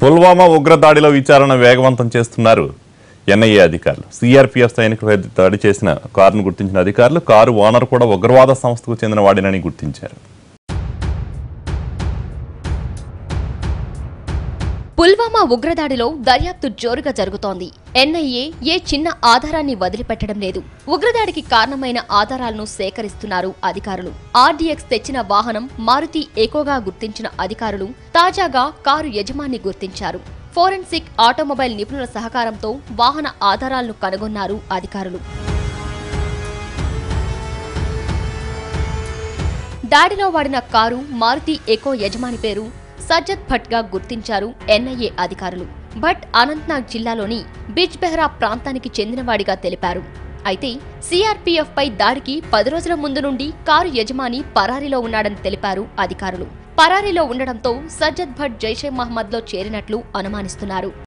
పుల్వామా ఉగ్రదాడిలో విచారణ వేగవంతం చేస్తున్నారు ఎన్ఐఏ అధికారులు. సిఆర్పీఎఫ్ సైనికులపై దాడి చేసిన కారును గుర్తించిన అధికారులు కారు ఓనర్ కూడా ఉగ్రవాద సంస్థకు చెందిన వాడినని గుర్తించారు. పుల్వామా ఉగ్రదాడిలో దర్యాప్తు జోరుగా జరుగుతోంది. ఎన్ఐఏ ఏ చిన్న ఆధారాన్ని వదిలిపెట్టడం లేదు. ఉగ్రదాడికి కారణమైన ఆధారాలను సేకరిస్తున్నారు అధికారులు. ఆర్డీఎక్స్ తెచ్చిన వాహనం మారుతి ఏకోగా గుర్తించిన అధికారులు తాజాగా కారు యజమాని గుర్తించారు. ఫోరెన్సిక్ ఆటోమొబైల్ నిపుణుల సహకారంతో వాహన ఆధారాలను కనుగొన్నారు అధికారులు. దాడిలో వాడిన కారు మారుతి ఎకో యజమాని పేరు సజ్జద్ భట్గా గుర్తించారు ఎన్ఐఏ అధికారులు. భట్ అనంత్నాగ్ జిల్లాలోని బిజ్ బెహ్రా ప్రాంతానికి చెందినవాడిగా తెలిపారు. అయితే సిఆర్పీఎఫ్ పై దాడికి పది రోజుల ముందు నుండి కారు యజమాని పరారీలో ఉన్నాడని తెలిపారు అధికారులు. పరారీలో ఉండడంతో సజ్జద్ భట్ జైషే మహమ్మద్లో చేరినట్లు అనుమానిస్తున్నారు.